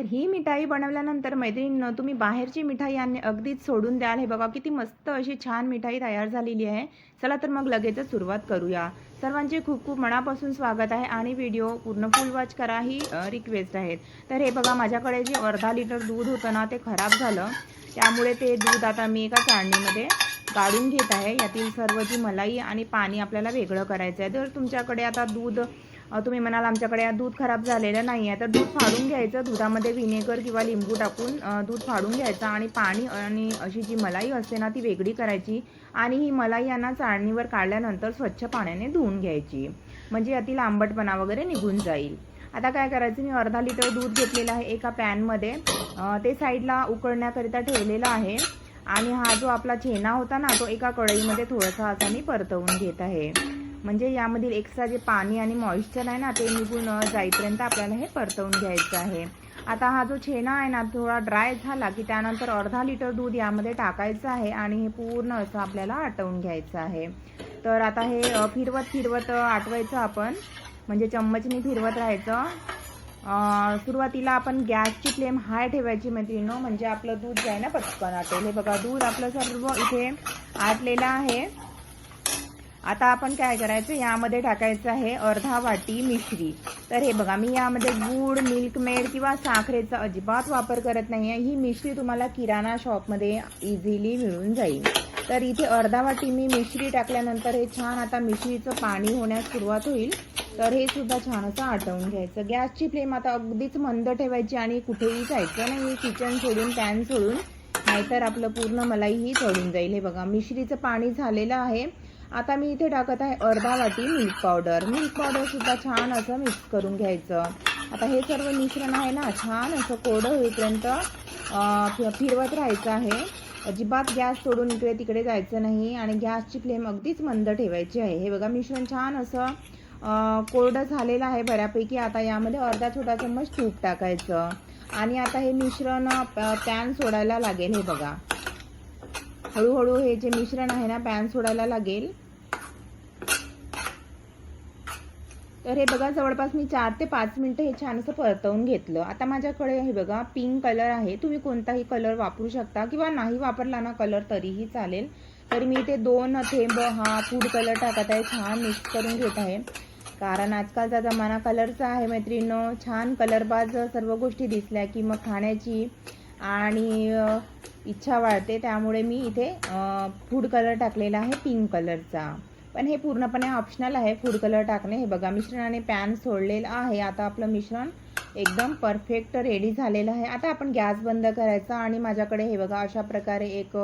तर ही मिठाई बनवल्यानंतर मैत्रिणीनं तुम्ही बाहेरची मिठाई आणि अगदीच सोडून द्याल. हे बघा किती मस्त अशी छान मिठाई तयार झालेली आहे. चला तर मग लगेचच सुरुवात करूया. सर्वांचे खूप खूप मनापासून स्वागत आहे आणि व्हिडिओ पूर्ण फुल वॉच करा ही रिक्वेस्ट आहेत. तर हे बघा माझ्याकडे जे अर्धा लिटर दूध होतं ना ते खराब झालं. त्यामुळे ते दूध आता मी एका चाळणीमध्ये काढून घेत आहे. यातील सर्व जी मलाई आणि पाणी आपल्याला वेगळं करायचं आहे जर तुमच्याकडे आता दूध तुम्ही म्हणाल आमच्याकडे दूध खराब झालेलं नाही आहे तर दूध फाडून घ्यायचं. दुधामध्ये व्हिनेगर किंवा लिंबू टाकून दूध फाडून घ्यायचं आणि पाणी आणि अशी जी मलाई असते ना ती वेगळी करायची आणि ही मलाई यांना चाळणीवर काढल्यानंतर स्वच्छ पाण्याने धुवून घ्यायची. म्हणजे यातील आंबटपणा वगैरे निघून जाईल. आता काय करायचं? मी अर्धा लिटर दूध घेतलेलं आहे एका पॅनमध्ये. ते साईडला उकळण्याकरिता ठेवलेलं आहे आणि हा जो आपला छेना होता ना तो एका कढईमध्ये थोडासा असा मी परतवून घेत आहे. म्हणजे यामधील एक्स्ट्रा जे पाणी आणि मॉइश्चर आहे ना ते निघून जाईपर्यंत आपल्याला हे परतवून घ्यायचं आहे. आता हा जो छेना आहे ना थोडा ड्राय झाला की त्यानंतर अर्धा लिटर दूध यामध्ये टाकायचं आहे आणि हे पूर्ण असं आपल्याला आटवून घ्यायचं आहे. तर आता हे फिरवत फिरवत आटवायचं आपण. म्हणजे चम्मचने फिरवत राहायचं. सुरुवातीला आपण गॅसची फ्लेम हाय ठेवायची मैत्रिणीनो म्हणजे आपलं दूध जे आहे ना पटकन आटेल. हे बघा दूध आपलं सर्व इथे आटलेलं आहे. आता आपण काय करायचं? यामध्ये टाकायचं आहे अर्धा वाटी मिश्री. तर हे बघा मी यामध्ये गूळ मिल्कमेड किंवा साखरेचा अजिबात वापर करत नाही आहे ही मिश्री तुम्हाला किराणा शॉपमध्ये इझिली मिळून जाईल. तर इथे अर्धा वाटी मी मिश्री टाकल्यानंतर हे छान आता मिश्रीचं पाणी होण्यास सुरुवात होईल. तर हे सुद्धा छान असं आटवून घ्यायचं. गॅसची फ्लेम आता अगदीच मंद ठेवायची आणि कुठेही जायचं नाही. किचन सोडून पॅन सोडून. नाहीतर आपलं पूर्ण मलाईही चढून जाईल. हे बघा मिश्रीचं पाणी झालेलं आहे. आता मी इथे टाकत आहे अर्धा वाटी मिल्क पावडर मिल्क पावडर सुद्धा छान असं मिक्स करून घ्यायचं. आता हे सर्व मिश्रण आहे ना छान असं कोरडं होईपर्यंत फिरवत राहायचं आहे. अजिबात गॅस सोडून इकडे तिकडे जायचं नाही आणि गॅसची फ्लेम अगदीच मंद ठेवायची आहे. हे बघा मिश्रण छान असं कोरडं झालेलं आहे बऱ्यापैकी. आता यामध्ये अर्धा छोटा चम्मच तूप टाकायचं. आणि आता हे मिश्रण पॅन सोडायला लागेल हे बघा. हळूहळू हे जे मिश्रण आहे ना पॅन सोडायला लागेल. तर हे बघा जवळपास मी चार ते पाच मिनटं हे छान असं परतवून घेतलं. आता माझ्याकडे हे बघा पिंक कलर आहे. तुम्ही कोणताही कलर वापरू शकता किंवा नाही वापरला ना कलर तरीही चालेल. तर मी इथे दोन थेंब हा फूड कलर टाकत आहे छान मिक्स करून घेत आहे. कारण आजकालचा जमाना कलरचा आहे मैत्रिणीनं. छान कलरबाज सर्व गोष्टी दिसल्या की मग खाण्याची आणि इच्छा वाढते. त्यामुळे मी इथे फूड कलर टाकलेला आहे पिंक कलरचा पण हे पूर्णपणे ऑप्शनल आहे. फूड कलर टाकणे हे बघा मिश्रणाने पॅन सोडलेलं आहे. आता आपलं मिश्रण एकदम परफेक्ट रेडी झालेलं आहे. आता आपण गॅस बंद करायचा आणि माझ्याकडे हे बघा अशा प्रकारे एक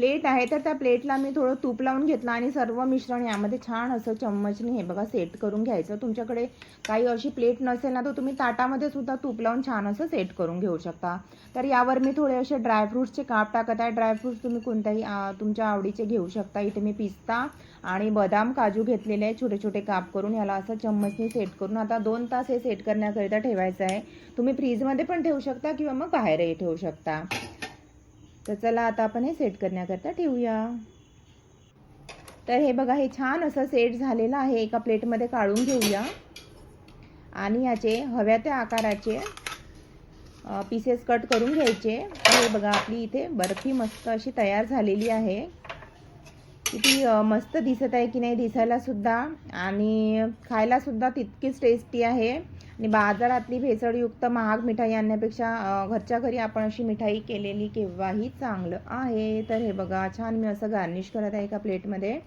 प्लेट आहे तर त्या प्लेटला मी थोडं तूप लावून घेतलं आणि सर्व मिश्रण यामध्ये छान असं चम्मचने हे बघा सेट करून घ्यायचं. तुमच्याकडे काही अशी प्लेट नसेल ना तर तुम्ही ताटामध्ये सुद्धा तूप लावून छान असं सेट करून घेऊ शकता. तर यावर मी थोडे असे ड्रायफ्रूट्सचे काप टाकत आहे. ड्रायफ्रूट्स तुम्ही कोणत्याही तुमच्या आवडीचे घेऊ शकता. इथे मी पिस्ता आणि बदाम काजू घेतलेले आहे. छोटे छोटे काप करून याला असं चम्मचने सेट करून आता दोन तास हे सेट करण्याकरिता ठेवायचं आहे. तुम्ही फ्रीजमध्ये पण ठेवू शकता किंवा मग बाहेरही ठेवू शकता. तर चला आता आपण हे सेट करण्याकरता ठेवूया. तर हे बघा हे छान असं सेट झालेलं आहे. एका प्लेटमध्ये काढून घेऊया. आणि याचे हव्या त्या आकाराचे पीसेस कट करून घ्यायचे. हे बघा आपली इथे बर्फी मस्त अशी तयार झालेली आहे. किती मस्त दिसत आहे की नाही दिसायला सुद्धा. आणि खायला सुद्धा तितकीच टेस्टी आहे. आणि बाजारातली भेसळयुक्त महाग मिठाई आणण्यापेक्षा घरच्या घरी आपण अशी मिठाई केलेली केव्हाही चांगलं आहे. तर हे बघा छान मी असं गार्निश करत आहे एका प्लेटमध्ये.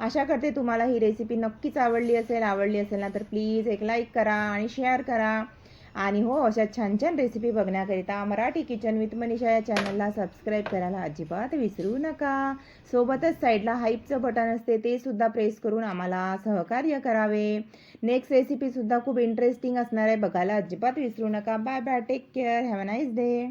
आशा करते तुम्हाला ही रेसिपी नक्कीच आवडली असेल आवडली असेल ना तर प्लीज एक लाईक करा आणि शेअर करा. आणि हो अशा छान छान रेसिपी बघण्याकरिता मराठी किचन विथ मनीषा या चॅनलला सबस्क्राईब करायला अजिबात विसरू नका. सोबतच साईडला हाईपचं बटन असते ते सुद्धा प्रेस करून आम्हाला सहकार्य करावे. नेक्स्ट रेसिपीसुद्धा खूप इंटरेस्टिंग असणार आहे बघायला अजिबात विसरू नका. Bye bye take care have a nice day